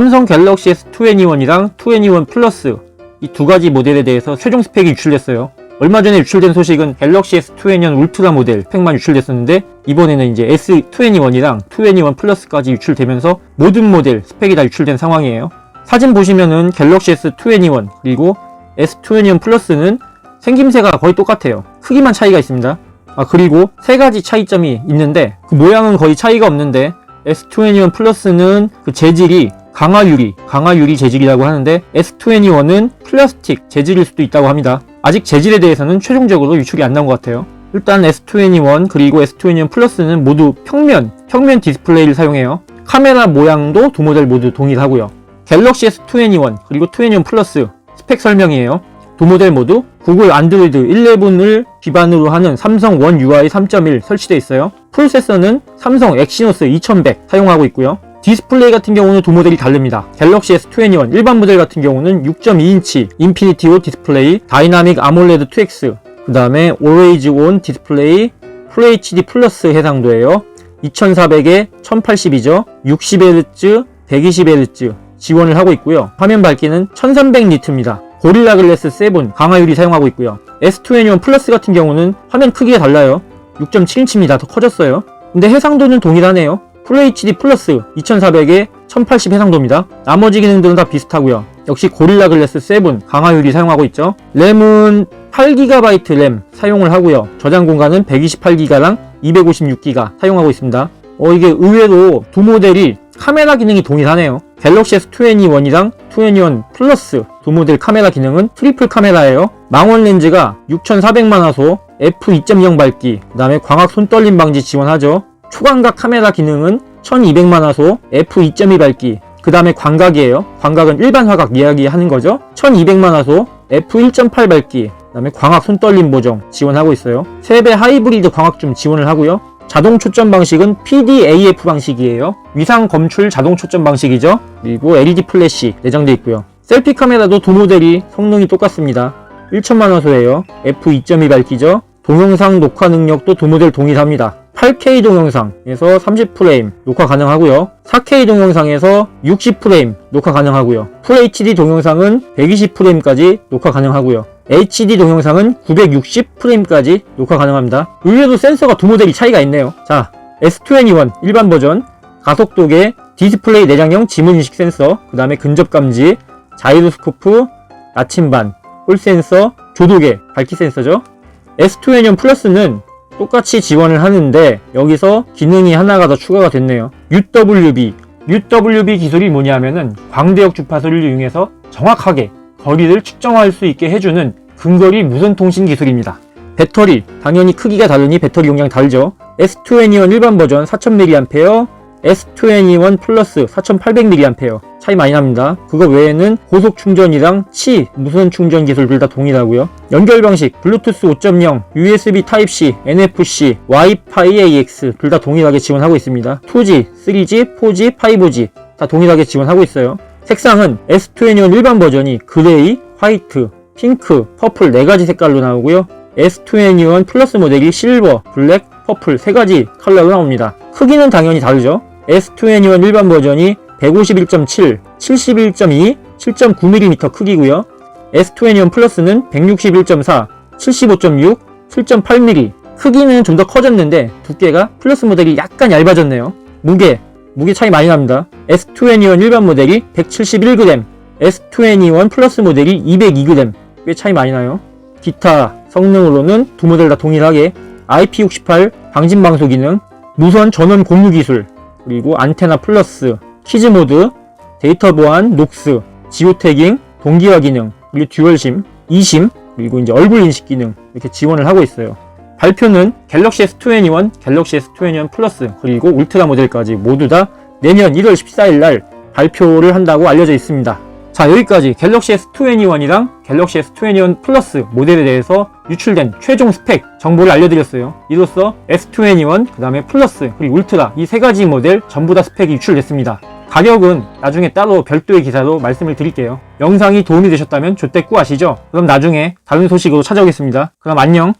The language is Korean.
삼성 갤럭시 S21이랑 21 플러스 이 두 가지 모델에 대해서 최종 스펙이 유출됐어요. 얼마 전에 유출된 소식은 갤럭시 S21 울트라 모델 스펙만 유출됐었는데 이번에는 이제 S21이랑 21 플러스까지 유출되면서 모든 모델 스펙이 다 유출된 상황이에요. 사진 보시면은 갤럭시 S21 그리고 S21 플러스는 생김새가 거의 똑같아요. 크기만 차이가 있습니다. 아 그리고 세 가지 차이점이 있는데 그 모양은 거의 차이가 없는데 S21 플러스는 그 재질이 강화유리, 강화유리 재질이라고 하는데 S21은 플라스틱 재질일 수도 있다고 합니다. 아직 재질에 대해서는 최종적으로 유출이 안 나온 것 같아요. 일단 S21 그리고 S21 플러스는 모두 평면, 평면 디스플레이를 사용해요. 카메라 모양도 두 모델 모두 동일하고요. 갤럭시 S21 그리고 21 플러스 스펙 설명이에요. 두 모델 모두 구글 안드로이드 11을 기반으로 하는 삼성 원 UI 3.1 설치되어 있어요. 프로세서는 삼성 엑시노스 2100 사용하고 있고요. 디스플레이 같은 경우는 두 모델이 다릅니다. 갤럭시 S21 일반 모델 같은 경우는 6.2인치 인피니티오 디스플레이, 다이나믹 아몰레드 2X, 그 다음에 Always On 디스플레이, FHD 플러스 해상도예요. 2400에 1080이죠. 60Hz, 120Hz 지원을 하고 있고요. 화면 밝기는 1300니트입니다. 고릴라 글래스 7 강화유리 사용하고 있고요. S21 플러스 같은 경우는 화면 크기가 달라요. 6.7인치입니다. 더 커졌어요. 근데 해상도는 동일하네요. FHD 플러스 2400에 1080 해상도입니다. 나머지 기능들은 다 비슷하고요. 역시 고릴라 글래스 7 강화유리 사용하고 있죠. 램은 8GB 램 사용을 하고요. 저장 공간은 128GB랑 256GB 사용하고 있습니다. 어 이게 의외로 두 모델이 카메라 기능이 동일하네요. 갤럭시 S21이랑 21 플러스 두 모델 카메라 기능은 트리플 카메라예요. 망원 렌즈가 6400만 화소, f2.0 밝기, 그 다음에 광학 손떨림 방지 지원하죠. 초광각 카메라 기능은 1200만 화소, f2.2 밝기, 그 다음에 광각이에요. 광각은 일반 화각 이야기하는 거죠. 1200만 화소, f1.8 밝기, 그 다음에 광학 손떨림 보정 지원하고 있어요. 3배 하이브리드 광학줌 지원을 하고요. 자동 초점 방식은 PDAF 방식이에요. 위상 검출 자동 초점 방식이죠. 그리고 LED 플래시 내장되어 있고요. 셀피 카메라도 두 모델이 성능이 똑같습니다. 1천만 화소예요. f2.2 밝기죠. 동영상 녹화 능력도 두 모델 동일합니다. 8K 동영상에서 30프레임 녹화 가능하고요. 4K 동영상에서 60프레임 녹화 가능하고요. FHD 동영상은 120프레임까지 녹화 가능하고요. HD 동영상은 960프레임까지 녹화 가능합니다. 의외로 센서가 두 모델이 차이가 있네요. 자, S21 일반 버전 가속도계 디스플레이 내장형 지문인식 센서 그 다음에 근접 감지 자이로스코프 나침반 홀 센서 조도계 밝기 센서죠. S21 플러스는 똑같이 지원을 하는데 여기서 기능이 하나가 더 추가가 됐네요. UWB UWB 기술이 뭐냐면은 광대역 주파수를 이용해서 정확하게 거리를 측정할 수 있게 해주는 근거리 무선 통신 기술입니다. 배터리 당연히 크기가 다르니 배터리 용량이 다르죠. S21 일반 버전 4000mAh, S21 플러스 4800mAh 차이 많이 납니다. 그거 외에는 고속 충전이랑 치 무선 충전 기술 둘 다 동일하고요. 연결 방식 블루투스 5.0, USB Type-C, NFC, Wi-Fi AX 둘 다 동일하게 지원하고 있습니다. 2G, 3G, 4G, 5G 다 동일하게 지원하고 있어요. 색상은 S21 일반 버전이 그레이, 화이트, 핑크, 퍼플 4가지 색깔로 나오고요. S21 플러스 모델이 실버, 블랙, 퍼플 3가지 컬러로 나옵니다. 크기는 당연히 다르죠. S21 일반 버전이 151.7, 71.2, 7.9mm 크기고요. S21 플러스는 161.4, 75.6, 7.8mm 크기는 좀 더 커졌는데 두께가 플러스 모델이 약간 얇아졌네요. 무게, 무게 차이 많이 납니다. S21 일반 모델이 171g, S21 플러스 모델이 202g 꽤 차이 많이 나요. 기타 성능으로는 두 모델 다 동일하게 IP68 방진 방소 기능, 무선 전원 공유 기술, 그리고 안테나 플러스, 키즈 모드, 데이터 보안, 녹스, 지오 태깅, 동기화 기능, 그리고 듀얼심, e심, 그리고 이제 얼굴 인식 기능 이렇게 지원을 하고 있어요. 발표는 갤럭시 S21, 갤럭시 S21 플러스, 그리고 울트라 모델까지 모두 다 내년 1월 14일 날 발표를 한다고 알려져 있습니다. 자, 여기까지 갤럭시 S21이랑 갤럭시 S21 플러스 모델에 대해서 유출된 최종 스펙 정보를 알려드렸어요. 이로써 S21, 그 다음에 플러스, 그리고 울트라 이 세 가지 모델 전부 다 스펙이 유출됐습니다. 가격은 나중에 따로 별도의 기사로 말씀을 드릴게요. 영상이 도움이 되셨다면 좋댓구 아시죠? 그럼 나중에 다른 소식으로 찾아오겠습니다. 그럼 안녕!